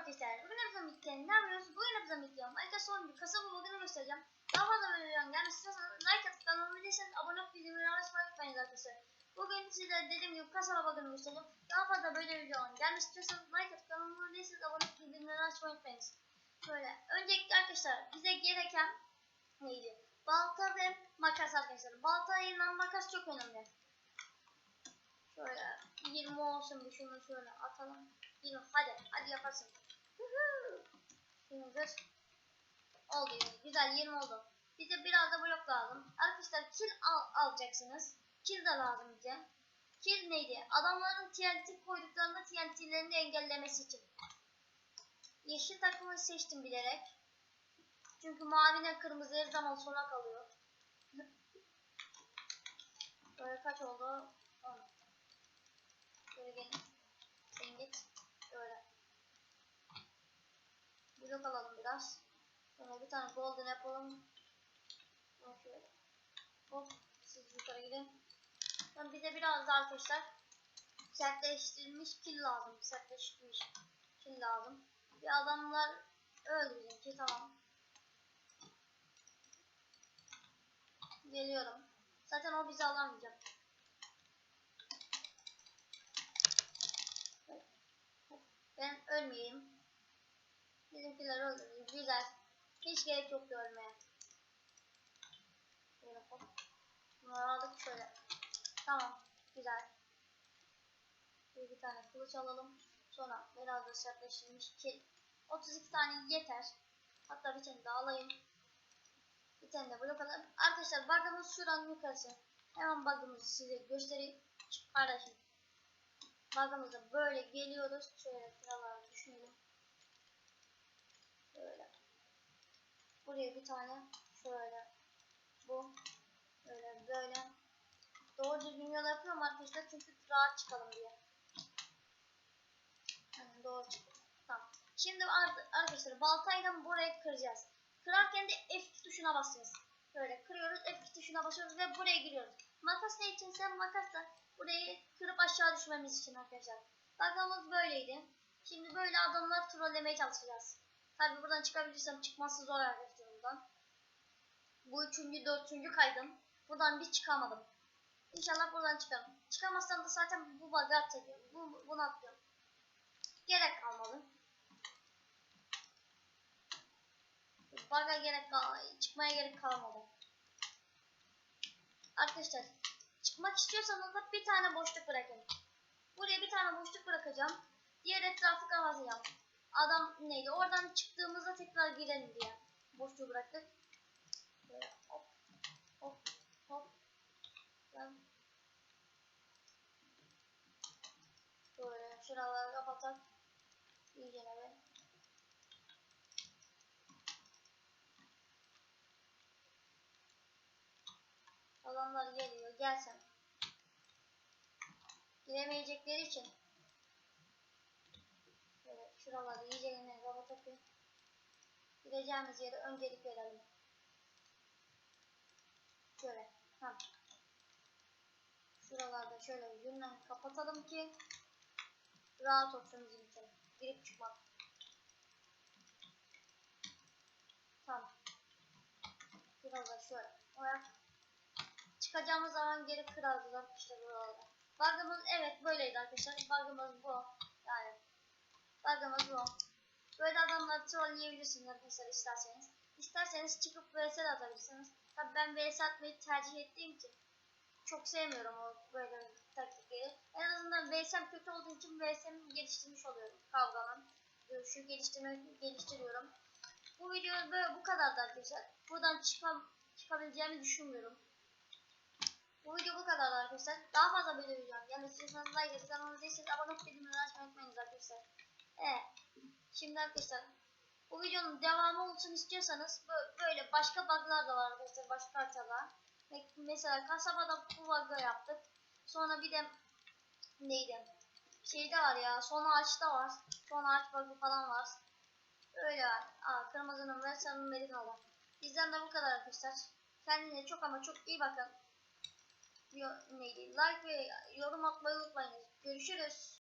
arkadaşlar. Bugün yapacağım ilklerini ne yapıyoruz? Bugün yapacağım ilklerini. Arkadaşlar son bir kasaba bugünü göstereceğim. Daha fazla böyle gelmesi istiyorsanız like atıp kanalıma abone olup bildirimleri açmayı unutmayın arkadaşlar. Bugün size dediğim gibi kasaba bugünü göstereceğim. Daha fazla böyle videoların gelmesi istiyorsanız like atıp kanalıma değilseniz abone olup bildirimleri açmayı unutmayınız. Şöyle öncelikle arkadaşlar bize gereken neydi? Balta ve makas arkadaşlar. Balta ile makas çok önemli. Şöyle 20 olsun bir şunu şöyle atalım. 20 hadi hadi yaparsın. Huhu. Şimdi dur. Oldu 20. Güzel 20 oldu. Bize biraz da blok lazım. Arkadaşlar kill al alacaksınız. Kill de lazım bize. Kill neydi? Adamların TNT koyduklarında TNT'lerini engellemesi için. Yeşil takımı seçtim bilerek. Çünkü maviyle kırmızı her zaman sona kalıyor. Böyle kaç oldu? Blok alalım biraz. Sonra bir tane golden yapalım. Şöyle. Hop. Siz yukarı gidin. Sonra bize biraz da arkadaşlar sertleştirilmiş kil lazım. Sertleştirilmiş kil lazım. Bir adamlar öldü bizimki tamam. Geliyorum. Zaten o bizi alamayacak. Ben ölmeyeyim. Bizimkiler öldürdü. Güzel. Hiç gerek yoktu ölmeye. Şöyle hop. Aldık şöyle. Tamam. Güzel. Bir, bir tane kılıç alalım. Sonra biraz da sertleştirilmiş kil. 32 tane yeter. Hatta bir tane daha alayım. Bir tane de blok alalım. Arkadaşlar bug'ımız şuranın yukarısı. Hemen bug'ımızı size göstereyim. Paylaşın. Bug'ımıza böyle geliyoruz. Şöyle şuralara düşünelim. Böyle. Buraya bir tane şöyle. Bu. Böyle böyle. Doğru düzgün yol yapıyorum arkadaşlar çünkü rahat çıkalım diye. Yani doğru çıkalım. Tamam. Şimdi ar- arkadaşlar baltayla burayı kıracağız. Kırarken de F2 tuşuna basıyoruz. Böyle kırıyoruz F2 tuşuna basıyoruz ve buraya giriyoruz. Makas ne içinse makas da burayı kırıp aşağı düşmemiz için arkadaşlar. Bakalımız böyleydi. Şimdi böyle adamlar trollemeye çalışacağız. Tabi buradan çıkabilirsem çıkması zor arkadaşlar buradan. Bu üçüncü, dördüncü kaydım. Buradan bir çıkamadım. İnşallah buradan çıkarım. Çıkamazsam da zaten bu bug'ı atacağım. Bu, bunu atlıyorum. Gerek kalmadı. Bug'a gerek kal çıkmaya gerek kalmadı. Arkadaşlar çıkmak istiyorsanız da bir tane boşluk bırakın. Buraya bir tane boşluk bırakacağım. Diğer etrafı kapatacağım. Adam neydi? Oradan çıktığımızda tekrar girelim diye. Boşluğu bıraktık. Böyle hop hop hop. Ben Böyle şuraları kapatalım. İyice be. Adamlar geliyor. Gelsen. Giremeyecekleri için. Böyle şuraları iyice yine kapatıp gireceğimiz yere öncelik verelim. Şöyle. Tamam. Şuralarda şöyle yüzünden kapatalım ki rahat olsun bizim için. Girip çıkmak. Tamam. Biraz da şöyle. Oraya çıkacağımız zaman geri kırardılar işte buralarda. Bug'ımız evet böyleydi arkadaşlar. Bug'ımız bu. Yani bug'ımız bu. Böyle adamları trolleyebilirsiniz arkadaşlar isterseniz. İsterseniz çıkıp vs atabilirsiniz. Tabi ben vs atmayı tercih ettiğim için çok sevmiyorum o böyle taktikleri. En azından VS'm kötü olduğu için VS'mi geliştirmiş oluyorum. Şu geliştirme geliştiriyorum. Bu video böyle bu kadardı arkadaşlar. Buradan çıkam çıkabileceğimi düşünmüyorum. Bu video bu kadar arkadaşlar. Daha fazla böyle video yani istiyorsanız like. Kanalımıza abone olup bildirimleri açmayı unutmayınız arkadaşlar. Evet. Şimdi arkadaşlar bu videonun devamı olsun istiyorsanız böyle başka bug'lar da var arkadaşlar. Başka haritalar. Mesela kasabada bu bug'ı yaptık. Sonra bir de neydi? Şeyde var ya son ağaçta var. Son ağaç bug'ı falan var. Öyle var. Aa, kırmızının ve sarının medikalı. Bizden de bu kadar arkadaşlar. Kendinize çok ama çok iyi bakın. Yo, neydi? Like ve yorum atmayı unutmayınız. Görüşürüz.